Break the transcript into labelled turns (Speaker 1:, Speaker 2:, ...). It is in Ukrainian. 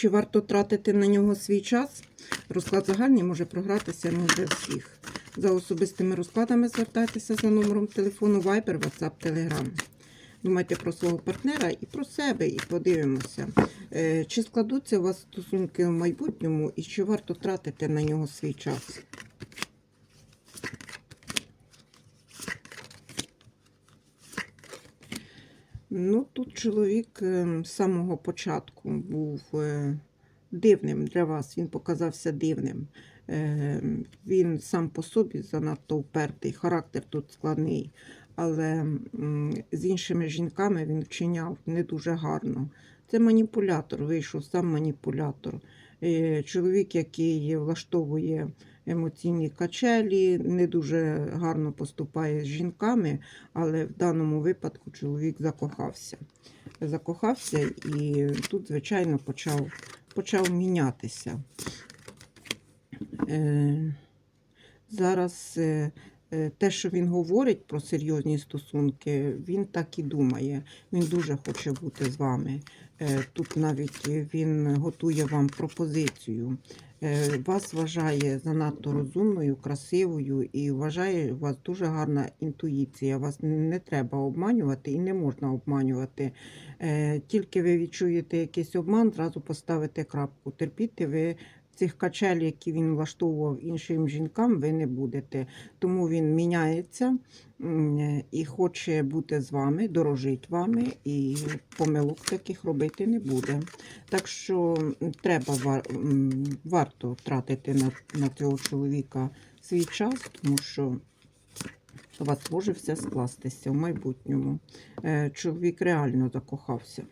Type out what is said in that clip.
Speaker 1: Чи варто тратити на нього свій час? Розклад загальний може програтися не для всіх. За особистими розкладами звертайтеся за номером телефону Viber, WhatsApp, Telegram. Думайте про свого партнера і про себе, і подивимося, е, чи складуться у вас стосунки в майбутньому і чи варто тратити на нього свій час. Ну, тут чоловік е, з самого початку був е, дивним для вас, він показався дивним. Е, Він сам по собі занадто впертий, характер тут складний, але з іншими жінками він вчиняв не дуже гарно. Це маніпулятор, вийшов сам маніпулятор. Е, Чоловік, який влаштовує емоційні качелі, не дуже гарно поступає з жінками, але в даному випадку чоловік закохався. Закохався і тут, звичайно, почав, почав мінятися. Е, зараз е, те, що він говорить про серйозні стосунки, він так і думає. Він дуже хоче бути з вами. Е, Тут навіть він готує вам пропозицію. Е, Вас вважає занадто розумною, красивою і вважає у вас дуже гарна інтуїція. Вас не треба обманювати і не можна обманювати. Е, Тільки ви відчуєте якийсь обман, зразу поставите крапку. Терпіти ви цих качель, які він влаштовував іншим жінкам, ви не будете. Тому він міняється і хоче бути з вами, дорожить вами, і помилок таких робити не буде. Так що треба варто тратити на, на цього чоловіка свій час, тому що у вас може все скластися в майбутньому. Е, Чоловік реально закохався.